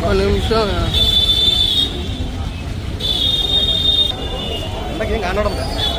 ఒక నిమిషం ఏం కానడం ప్రశ్నకి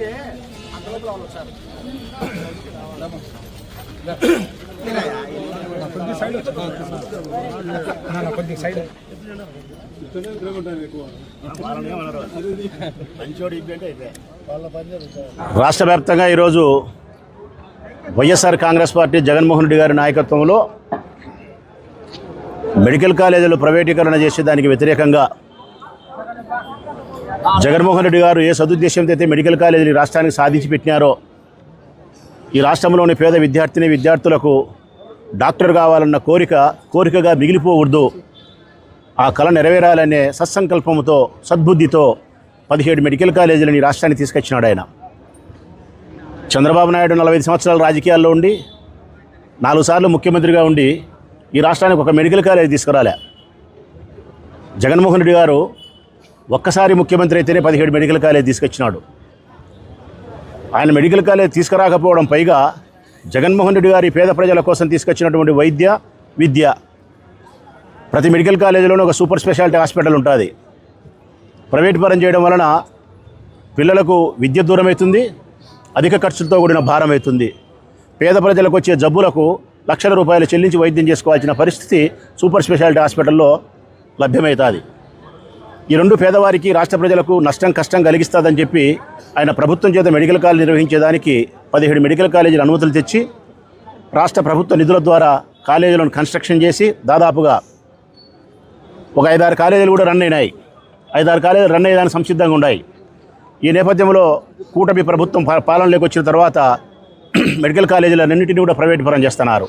ఇచ్చే రావాలి సార్ రాష్ట్ర వ్యాప్తంగా ఈరోజు వైఎస్ఆర్ కాంగ్రెస్ పార్టీ జగన్మోహన్ రెడ్డి గారి నాయకత్వంలో మెడికల్ కాలేజీలు ప్రైవేటీకరణ చేసే దానికి వ్యతిరేకంగా జగన్మోహన్ రెడ్డి గారు ఏ సదుద్దేశంతో అయితే మెడికల్ కాలేజీని రాష్ట్రానికి సాధించి పెట్టినారో ఈ రాష్ట్రంలోని పేద విద్యార్థిని విద్యార్థులకు డాక్టర్ కావాలన్న కోరిక కోరికగా మిగిలిపోకూడదు. ఆ కళ నెరవేరాలనే సత్సంకల్పంతో సద్బుద్ధితో పదిహేడు మెడికల్ కాలేజీలను ఈ రాష్ట్రాన్ని తీసుకొచ్చినాడు ఆయన. చంద్రబాబు నాయుడు నలభై సంవత్సరాల సంవత్సరాలు రాజకీయాల్లో ఉండి నాలుగు సార్లు ముఖ్యమంత్రిగా ఉండి ఈ రాష్ట్రానికి ఒక మెడికల్ కాలేజీ తీసుకురాలే. జగన్మోహన్ రెడ్డి గారు ఒక్కసారి ముఖ్యమంత్రి అయితేనే పదిహేడు మెడికల్ కాలేజ్ తీసుకొచ్చినాడు. ఆయన మెడికల్ కాలేజ్ తీసుకురాకపోవడం పైగా జగన్మోహన్ రెడ్డి గారి పేద ప్రజల కోసం తీసుకొచ్చినటువంటి వైద్య విద్య. ప్రతి మెడికల్ కాలేజీలోనూ ఒక సూపర్ స్పెషాలిటీ హాస్పిటల్ ఉంటుంది. ప్రైవేట్ పరం చేయడం వలన పిల్లలకు విద్య దూరం అవుతుంది అధిక ఖర్చులతో కూడిన భారం అవుతుంది. పేద ప్రజలకు వచ్చే జబ్బులకు లక్షల రూపాయలు చెల్లించి వైద్యం చేసుకోవాల్సిన పరిస్థితి సూపర్ స్పెషాలిటీ హాస్పిటల్లో లభ్యమవుతుంది. ఈ రెండు పేదవారికి రాష్ట్ర ప్రజలకు నష్టం కష్టం కలిగిస్తుందని చెప్పి ఆయన ప్రభుత్వం చేత మెడికల్ కాలేజ్ నిర్వహించేదానికి పదిహేడు మెడికల్ కాలేజీల అనుమతులు తెచ్చి రాష్ట్ర ప్రభుత్వ నిధుల ద్వారా కాలేజీలను కన్స్ట్రక్షన్ చేసి దాదాపుగా ఒక ఐదారు కాలేజీలు కూడా రన్ అయినాయి. ఐదారు కాలేజీలు రన్ అయ్యేదానికి సంసిద్ధంగా ఉన్నాయి. ఈ నేపథ్యంలో కూటమి ప్రభుత్వం పాలనలోకి వచ్చిన తర్వాత మెడికల్ కాలేజీలన్నింటినీ కూడా ప్రైవేట్ పరం చేస్తున్నారు.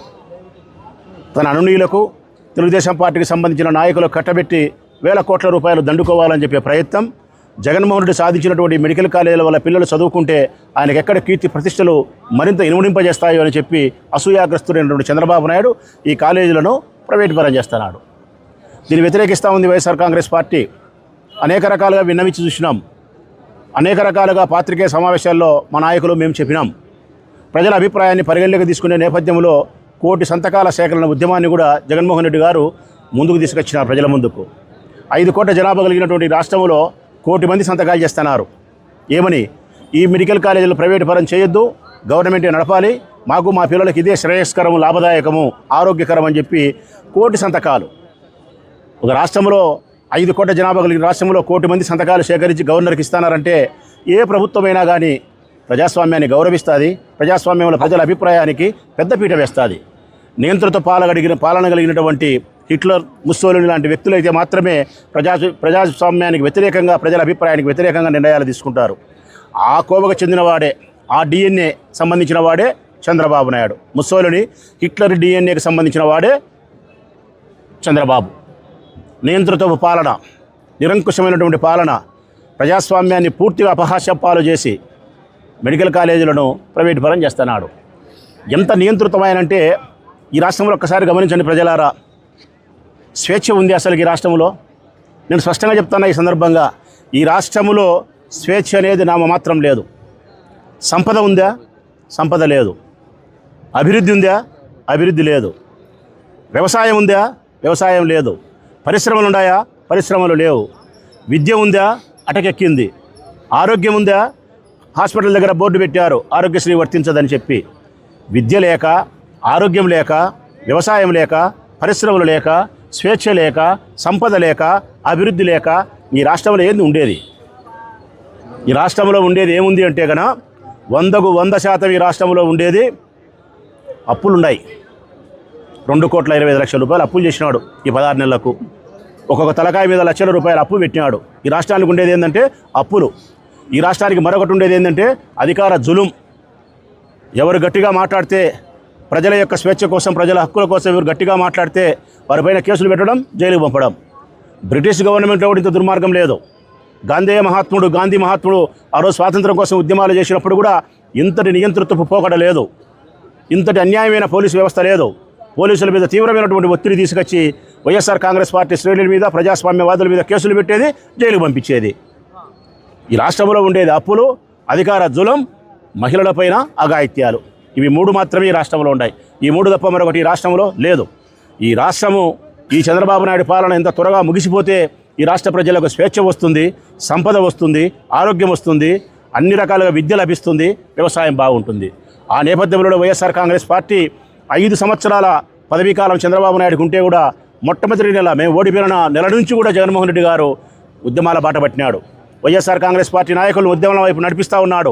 తన అనునీయులకు తెలుగుదేశం పార్టీకి సంబంధించిన నాయకులకు కట్టబెట్టి వేల కోట్ల రూపాయలు దండుకోవాలని చెప్పే ప్రయత్నం. జగన్మోహన్ రెడ్డి సాధించినటువంటి మెడికల్ కాలేజీల వల్ల పిల్లలు చదువుకుంటే ఆయనకు ఎక్కడ కీర్తి ప్రతిష్టలు మరింత ఇనుమడింపజేస్తాయో అని చెప్పి అసూయాగ్రస్తుడైనటువంటి చంద్రబాబు నాయుడు ఈ కాలేజీలను ప్రైవేట్ పరం చేస్తున్నాడు. దీన్ని వ్యతిరేకిస్తూ ఉంది వైఎస్ఆర్ కాంగ్రెస్ పార్టీ. అనేక రకాలుగా విన్నవించి చూసినాం. అనేక రకాలుగా పాత్రికేయ సమావేశాల్లో మా నాయకులు మేము చెప్పినాం. ప్రజల అభిప్రాయాన్ని పరిగణలోకి తీసుకునే నేపథ్యంలో కోటి సంతకాల సేకరణ ఉద్యమాన్ని కూడా జగన్మోహన్ రెడ్డి గారు ముందుకు తీసుకొచ్చినారు ప్రజల ముందుకు. ఐదు కోట్ల జనాభా కలిగినటువంటి రాష్ట్రంలో కోటి మంది సంతకాలు చేస్తున్నారు. ఏమని? ఈ మెడికల్ కాలేజీలు ప్రైవేటు పరం చేయొద్దు గవర్నమెంటే నడపాలి మాకు మా పిల్లలకి ఇదే శ్రేయస్కరము లాభదాయకము ఆరోగ్యకరం అని చెప్పి కోటి సంతకాలు. ఒక రాష్ట్రంలో ఐదు కోట్ల జనాభా కలిగిన రాష్ట్రంలో కోటి మంది సంతకాలు సేకరించి గవర్నర్కి ఇస్తానారంటే ఏ ప్రభుత్వమైనా కానీ ప్రజాస్వామ్యాన్ని గౌరవిస్తుంది ప్రజాస్వామ్యంలో ప్రజల అభిప్రాయానికి పెద్దపీట వేస్తుంది. నియంత్రిత పాలగడిగిన పాలన కలిగినటువంటి హిట్లర్ ముస్సోలిని లాంటి వ్యక్తులైతే మాత్రమే ప్రజా ప్రజాస్వామ్యానికి వ్యతిరేకంగా ప్రజల అభిప్రాయానికి వ్యతిరేకంగా నిర్ణయాలు తీసుకుంటారు. ఆ కోవకు చెందినవాడే ఆ డిఎన్ఏ సంబంధించిన వాడే చంద్రబాబు నాయుడు. ముస్సోలిని హిట్లర్ డిఎన్ఏకి సంబంధించిన వాడే చంద్రబాబు. నియంత్రిత పాలన నిరంకుశమైనటువంటి పాలన ప్రజాస్వామ్యాన్ని పూర్తిగా అపహాస్యపాలు చేసి మెడికల్ కాలేజీలను ప్రైవేట్ పరం చేస్తున్నాడు. ఎంత నియంత్రితమైనంటే ఈ రాష్ట్రంలో ఒక్కసారి గమనించండి ప్రజలారా స్వేచ్ఛ ఉంది అసలు ఈ రాష్ట్రంలో. నేను స్పష్టంగా చెప్తాను ఈ సందర్భంగా ఈ రాష్ట్రంలో స్వేచ్ఛ అనేది నామ మాత్రం లేదు. సంపద ఉందా? సంపద లేదు. అభివృద్ధి ఉందా? అభివృద్ధి లేదు. వ్యవసాయం ఉందా? వ్యవసాయం లేదు. పరిశ్రమలు ఉన్నాయా? పరిశ్రమలు లేవు. విద్య ఉందా? అటకెక్కింది. ఆరోగ్యం ఉందా? హాస్పిటల్ దగ్గర బోర్డు పెట్టారు ఆరోగ్యశ్రీ వర్తించదని చెప్పి. విద్య లేక ఆరోగ్యం లేక వ్యవసాయం లేక పరిశ్రమలు లేక స్వేచ్ఛ లేక సంపద లేక అభివృద్ధి లేక ఈ రాష్ట్రంలో ఏంది ఉండేది? ఈ రాష్ట్రంలో ఉండేది ఏముంది అంటే కనుక వందకు వంద శాతం ఈ రాష్ట్రంలో ఉండేది అప్పులున్నాయి. రెండు కోట్ల ఇరవై ఐదు లక్షల రూపాయలు అప్పులు చేసినాడు ఈ పదహారు నెలలకు. ఒక్కొక్క తలకాయ మీద లక్షల రూపాయలు అప్పు పెట్టినాడు. ఈ రాష్ట్రానికి ఉండేది ఏంటంటే అప్పులు. ఈ రాష్ట్రానికి మరొకటి ఉండేది ఏంటంటే అధికార జులుం. ఎవరు గట్టిగా మాట్లాడితే ప్రజల యొక్క స్వేచ్ఛ కోసం ప్రజల హక్కుల కోసం ఎవరు గట్టిగా మాట్లాడితే వారిపైన కేసులు పెట్టడం జైలుకు పంపడం. బ్రిటిష్ గవర్నమెంట్లో కూడా ఇంత దుర్మార్గం లేదు. గాంధీ మహాత్ముడు గాంధీ మహాత్ముడు ఆ రోజు స్వాతంత్రం కోసం ఉద్యమాలు చేసినప్పుడు కూడా ఇంతటి నియంతృత్వపు పోకడ లేదు. ఇంతటి అన్యాయమైన పోలీసు వ్యవస్థ లేదు. పోలీసుల మీద తీవ్రమైనటువంటి ఒత్తిడి తీసుకొచ్చి వైఎస్ఆర్ కాంగ్రెస్ పార్టీ శ్రేణుల మీద ప్రజాస్వామ్యవాదుల మీద కేసులు పెట్టేది జైలుకు పంపించేది. ఈ రాష్ట్రంలో ఉండేది అప్పులు అధికార జులం మహిళలపైన అఘాయిత్యాలు. ఇవి మూడు మాత్రమే ఈ రాష్ట్రంలో ఉన్నాయి. ఈ మూడు తప్ప మరొకటి ఈ రాష్ట్రంలో లేదు. ఈ రాష్ట్రము ఈ చంద్రబాబు నాయుడు పాలన ఎంత త్వరగా ముగిసిపోతే ఈ రాష్ట్ర ప్రజలకు స్వేచ్ఛ వస్తుంది సంపద వస్తుంది ఆరోగ్యం వస్తుంది అన్ని రకాలుగా విద్య లభిస్తుంది వ్యవసాయం బాగుంటుంది. ఆ నేపథ్యంలో వైఎస్ఆర్ కాంగ్రెస్ పార్టీ ఐదు సంవత్సరాల పదవీ కాలం చంద్రబాబు నాయుడుకు ఉంటే కూడా మొట్టమొదటి నెల మేము ఓడిపోయిన నెల నుంచి కూడా జగన్మోహన్ రెడ్డి గారు ఉద్యమాల బాట పట్టినాడు. వైఎస్ఆర్ కాంగ్రెస్ పార్టీ నాయకులు ఉద్యమాల వైపు నడిపిస్తూ ఉన్నాడు.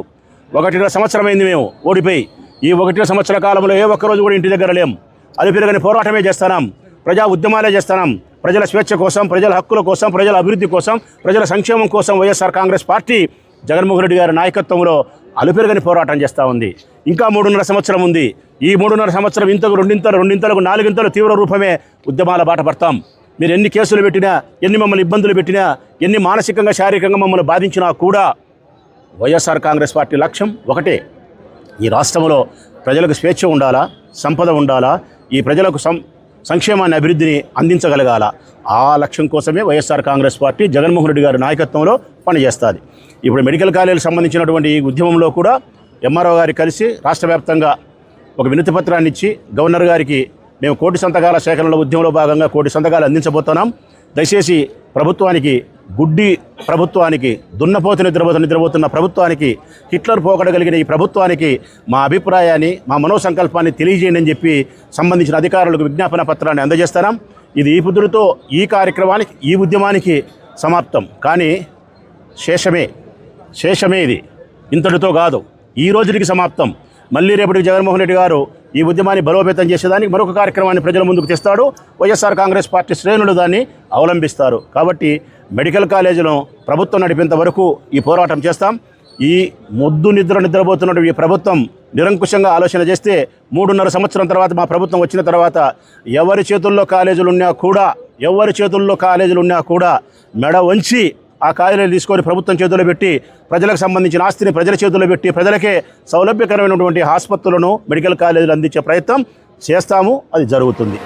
ఒకటిన్నర సంవత్సరమైంది మేము ఓడిపోయి ఈ ఒకటిన్నర సంవత్సర కాలంలో ఏ ఒక్కరోజు కూడా ఇంటి దగ్గర లేము అది పోరాటమే చేస్తున్నాం ప్రజా ఉద్యమాలే చేస్తున్నాం ప్రజల స్వేచ్ఛ కోసం ప్రజల హక్కుల కోసం ప్రజల అభివృద్ధి కోసం ప్రజల సంక్షేమం కోసం వైఎస్ఆర్ కాంగ్రెస్ పార్టీ జగన్మోహన్ రెడ్డి గారి నాయకత్వంలో అలుపెరగని పోరాటం చేస్తూ ఉంది. ఇంకా మూడున్నర సంవత్సరం ఉంది. ఈ మూడున్నర సంవత్సరం ఇంతకు రెండింతలు రెండింతలకు నాలుగింతలు తీవ్ర రూపమే ఉద్యమాల బాట పడతాం. మీరు ఎన్ని కేసులు పెట్టినా ఎన్ని మమ్మల్ని ఇబ్బందులు పెట్టినా ఎన్ని మానసికంగా శారీరకంగా మమ్మల్ని బాధించినా కూడా వైఎస్ఆర్ కాంగ్రెస్ పార్టీ లక్ష్యం ఒకటే. ఈ రాష్ట్రంలో ప్రజలకు స్వేచ్ఛ ఉండాలా సంపద ఉండాలా ఈ ప్రజలకు సం సంక్షేమాన్ని అభివృద్ధిని అందించగలగాల. ఆ లక్ష్యం కోసమే వైఎస్ఆర్ కాంగ్రెస్ పార్టీ జగన్మోహన్ రెడ్డి గారి నాయకత్వంలో పనిచేస్తుంది. ఇప్పుడు మెడికల్ కాలేజీకి సంబంధించినటువంటి ఈ ఉద్యమంలో కూడా ఎంఆర్ఓ గారి కలిసి రాష్ట్ర వ్యాప్తంగా ఒక వినతి పత్రాన్ని ఇచ్చి గవర్నర్ గారికి మేము కోటి సంతకాల సేకరణలో ఉద్యమంలో భాగంగా కోటి సంతకాలు అందించబోతున్నాం. దయచేసి ప్రభుత్వానికి గుడ్డి ప్రభుత్వానికి దున్నపోతు నిద్రపోతు నిద్రపోతున్న ప్రభుత్వానికి హిట్లర్ పోకడగలిగిన ఈ ప్రభుత్వానికి మా అభిప్రాయాన్ని మా మనోసంకల్పాన్ని తెలియజేయండి అని చెప్పి సంబంధించిన అధికారులకు విజ్ఞాపన పత్రాన్ని అందజేస్తున్నాం. ఇది ఈ పుదురుతో ఈ కార్యక్రమానికి ఈ ఉద్యమానికి సమాప్తం. కానీ శేషమే శేషమే ఇది. ఇంతటితో కాదు. ఈ రోజుకి సమాప్తం. మళ్ళీ రేపటికి జగన్మోహన్ రెడ్డి గారు ఈ ఉద్యమాన్ని బలోపేతం చేసేదానికి మరొక కార్యక్రమాన్ని ప్రజల ముందుకు తెస్తాడు. వైఎస్ఆర్ కాంగ్రెస్ పార్టీ శ్రేణులు దాన్ని అవలంబిస్తారు. కాబట్టి మెడికల్ కాలేజీలో ప్రభుత్వం నడిపేంత వరకు ఈ పోరాటం చేస్తాం. ఈ మొద్దు నిద్ర నిద్రపోతున్నటువంటి ఈ ప్రభుత్వం నిరంకుశంగా ఆలోచన చేస్తే మూడున్నర సంవత్సరం తర్వాత మా ప్రభుత్వం వచ్చిన తర్వాత ఎవరి చేతుల్లో కాలేజీలు ఉన్నా కూడా ఎవరి చేతుల్లో కాలేజీలు ఉన్నా కూడా మెడ వంచి ఆ కాలేజీలు తీసుకొని ప్రభుత్వం చేతుల్లో పెట్టి ప్రజలకు సంబంధించిన ఆస్తిని ప్రజల చేతుల్లో పెట్టి ప్రజలకే సౌలభ్యకరమైనటువంటి ఆసుపత్రులను మెడికల్ కాలేజీలు అందించే ప్రయత్నం చేస్తాము. అది జరుగుతుంది.